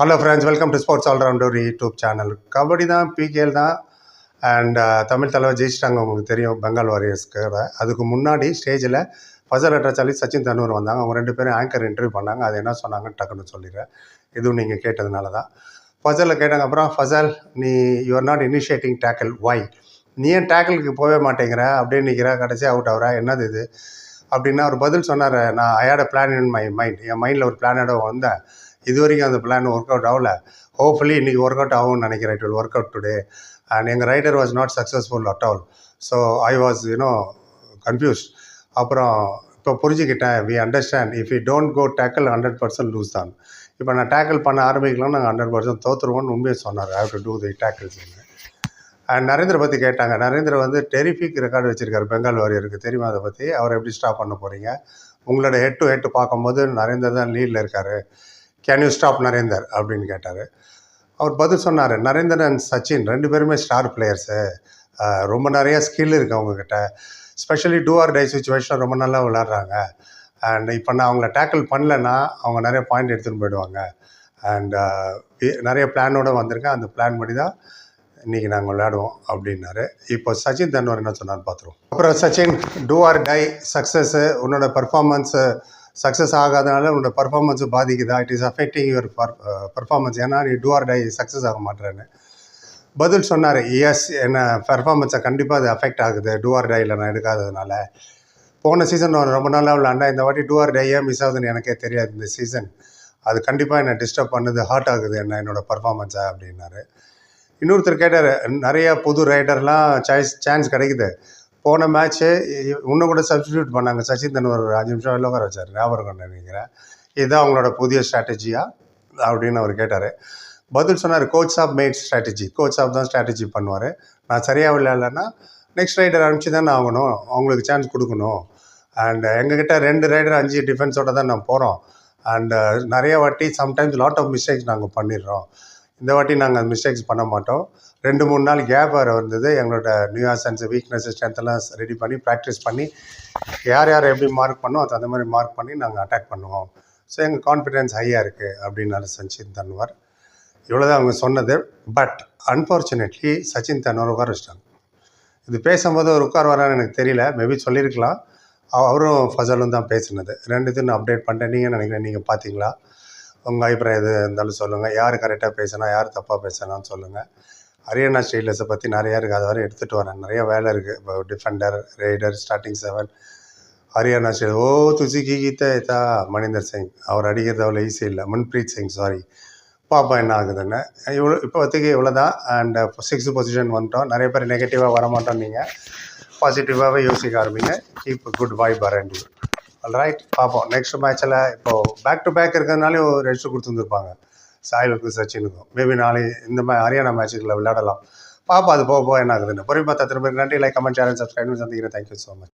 Hello friends welcome to sports allrounder YouTube channel kabaddi தான் PKL தான் and uh, Tamil தலைவர் ஜெயிச்சிட்டாங்க உங்களுக்கு தெரியும் பெங்கால் வாரியர்ஸ்க்கு அதுக்கு முன்னாடி ஸ்டேஜில் ஃபசல் அட்ரச்சாலி சச்சின் தனூர் வந்தாங்க. அவங்க ரெண்டு பேரும் ஆங்கர் இன்டர்வியூ பண்ணாங்க. அது என்ன சொன்னாங்கன்னு டக்குன்னு சொல்லிடுறேன். இதுவும் நீங்கள் கேட்டதுனால தான். ஃபசலில் கேட்டாங்க அப்புறம் ஃபசல் நீ you are not initiating tackle why நீ ஏன் டேக்கிளுக்கு போகவே மாட்டேங்கிற? அப்படின்னு நிற்கிற கடைசி அவுட் ஆகிற. என்னது இது? அப்படின்னா அவர் பதில் சொன்னார். நான் ஐயாட பிளான் இன் மை மைண்ட் என் மைண்டில் ஒரு பிளானோட வந்தேன். இது வரைக்கும் அந்த பிளான் ஒர்க் அவுட் ஆகல. ஹோப்ஃபுல்லி இன்றைக்கி ஒர்க் அவுட் ஆகும்னு நினைக்கிறேன். It will work out today and எங்கள் raider was not successful at all so I was you know confused அப்புறம் இப்போ புரிஞ்சுக்கிட்டேன். We understand if you don't go tackle hundred percent lose தான். இப்போ நான் டேக்கிள் பண்ண ஆரம்பிக்கலாம் நாங்கள் ஹண்ட்ரட் பர்சன்ட் தோற்றுருவோம்னு உண்மையை சொன்னார். How to do the tackles and Narendra பற்றி கேட்டாங்க. நரேந்திர வந்து டெரிஃபிக் ரெக்கார்டு வச்சுருக்காரு. பெங்கால் வாரியருக்கு தெரியுமா அதை பற்றி அவர் எப்படி ஸ்டாப் பண்ண போகிறீங்க உங்களோட ஹெட் டு ஹெட் பார்க்கும்போது நரேந்திர தான் லீடில் இருக்கார். கேன் யூ ஸ்டாப் நரேந்தர் அப்படின்னு கேட்டார். அவர் பதில் சொன்னார் நரேந்தர் அண்ட் சச்சின் ரெண்டு பேருமே ஸ்டார் பிளேயர்ஸு ரொம்ப நிறைய ஸ்கில் இருக்குது அவங்கக்கிட்ட specially do or die situation ரொம்ப நல்லா விளாட்றாங்க அண்ட் இப்போ நான் அவங்கள டேக்கிள் பண்ணலன்னா அவங்க நிறைய பாயிண்ட் எடுத்துகிட்டு போயிடுவாங்க. அண்ட் நிறைய பிளானோடு வந்திருக்கேன். அந்த பிளான் படி தான் இன்றைக்கி நாங்கள் விளையாடுவோம் அப்படின்னாரு. இப்போ சச்சின் தன்வர் என்ன சொன்னார் பார்த்துருவோம் அப்புறம் Sachin do or die success உன்னோட பர்ஃபார்மன்ஸு சக்ஸஸ் ஆகாதனால உன்னோட பர்ஃபார்மன்ஸும் பாதிக்குதா. It is affecting your per performance ஏன்னா நீ டூ ஆர் டை சக்ஸஸ் ஆக மாட்டேறேன்னு. பதில் சொன்னார். எஸ் என்ன பர்ஃபார்மன்ஸை கண்டிப்பாக அது அஃபெக்ட் ஆகுது. டூ ஆர் டையில் நான் எடுக்காததுனால. போன சீசன் ரொம்ப நாளாக விளாண்டா இந்த வாட்டி டூ ஆர் டையே மிஸ் ஆகுதுன்னு எனக்கே தெரியாது இந்த சீசன் அது கண்டிப்பாக என்னை டிஸ்டர்ப் பண்ணுது ஹார்ட் ஆகுது என்ன என்னோடய பர்ஃபார்மன்ஸை அப்படின்னாரு. இன்னொருத்தர் கேட்டார் நிறையா புது ரைடர்லாம் சாய்ஸ் சான்ஸ் கிடைக்குது. போன மேட்ச்சு இன்னும் கூட சப்ஸ்டியூட் பண்ணாங்க. சச்சின் தன்வர் ஒரு அஞ்சு நிமிஷம் வெளில உட்கார வச்சார். ஞாபகம் நினைக்கிறேன். இதுதான் அவங்களோட புதிய ஸ்ட்ராட்டஜியா அப்படின்னு அவர் கேட்டார். பதில் சொன்னார் coach off mat strategy coach off தான் ஸ்ட்ராட்டஜி பண்ணுவார். நான் சரியாக விளையாடலன்னா நெக்ஸ்ட் ரைடர் அனுப்பிச்சு தானே ஆகணும். அவங்களுக்கு சான்ஸ் கொடுக்கணும். அண்ட் எங்ககிட்ட ரெண்டு ரைடர் அஞ்சு டிஃபென்ஸோட தான் நான் போகிறோம் அண்ட் நிறைய வாட்டி சம்டைம்ஸ் லாட் ஆஃப் மிஸ்டேக்ஸ் நாங்கள் பண்ணிடுறோம். இந்த வாட்டி நாங்கள் மிஸ்டேக்ஸ் பண்ண மாட்டோம். ரெண்டு மூணு நாள் கேப் வேறு வந்தது எங்களோட நியூயாசன்ஸ் வீக்னஸ் ஸ்ட்ரென்த்தெல்லாம் ரெடி பண்ணி ப்ராக்டிஸ் பண்ணி யார் யார் எப்படி மார்க் பண்ணோம் அது அந்த மாதிரி மார்க் பண்ணி நாங்கள் அட்டாக் பண்ணுவோம். ஸோ எங்கள் கான்ஃபிடென்ஸ் ஹையாக இருக்குது அப்படின்னாரு சச்சின் தன்வர் இவ்வளோ தான் அவங்க சொன்னது. பட் அன்ஃபார்ச்சுனேட்லி சச்சின் தன்வர் உட்கார வச்சிட்டாங்க இது பேசும்போது ஒரு உட்கார் வரான்னு எனக்கு தெரியல. மேபி சொல்லியிருக்கலாம். அவரும் ஃபசலும் தான் பேசினது. ரெண்டுத்தையும் நான் அப்டேட் பண்ணிட்டேன். நீங்கள் நினைக்கிறேன் நீங்கள் பார்த்தீங்களா? உங்கள் அபிப்பிராயம் எது இருந்தாலும் சொல்லுங்கள் யார் கரெக்டாக பேசினா யார் தப்பாக பேசினான்னு சொல்லுங்கள் ஹரியானா ஸ்டெயிலர்ஸை பற்றி நிறையா இருக்குது அது வரை எடுத்துகிட்டு வரேன். நிறைய வேலை இருக்குது இப்போ defender raider starting seven Haryana style ஓ துசி கீகித்த தா மணிந்தர் சிங். அவர் அடிக்கிறது அவ்வளோ ஈஸி இல்லை. மன்பிரீத் சிங் சாரி பாப்பா என்ன ஆகுதுன்னு. இவ்வளோ இப்போதைக்கு இவ்வளோ தான் அண்ட் சிக்ஸ்த் பொசிஷன் வந்துட்டோம். நிறைய பேர் நெகட்டிவாக வர மாட்டோம் நீங்கள் பாசிட்டிவாகவே யோசிக்க ஆரம்பிங்க. Keep good vibe around right பார்ப்போம் நெக்ஸ்ட் மேட்ச்சில் இப்போது பேக் டு பேக் இருக்கிறதுனாலே ஒரு ரெஸ்ட் கொடுத்துருந்துருப்பாங்க. சாயலுக்கும் சச்சினுக்கும். மேபி நாளை இந்த மாதிரி ஹரியானா மேட்ச்சுகளை விளையாடலாம். பார்ப்போம் அது போக போக என்ன ஆகுதுன்னு. பொறுமை பார்த்த திரும்ப நன்றி லைக் கமெண்ட் சேனல் சப்ஸ்கிரைப் சந்திக்கிறேன். Thank you so much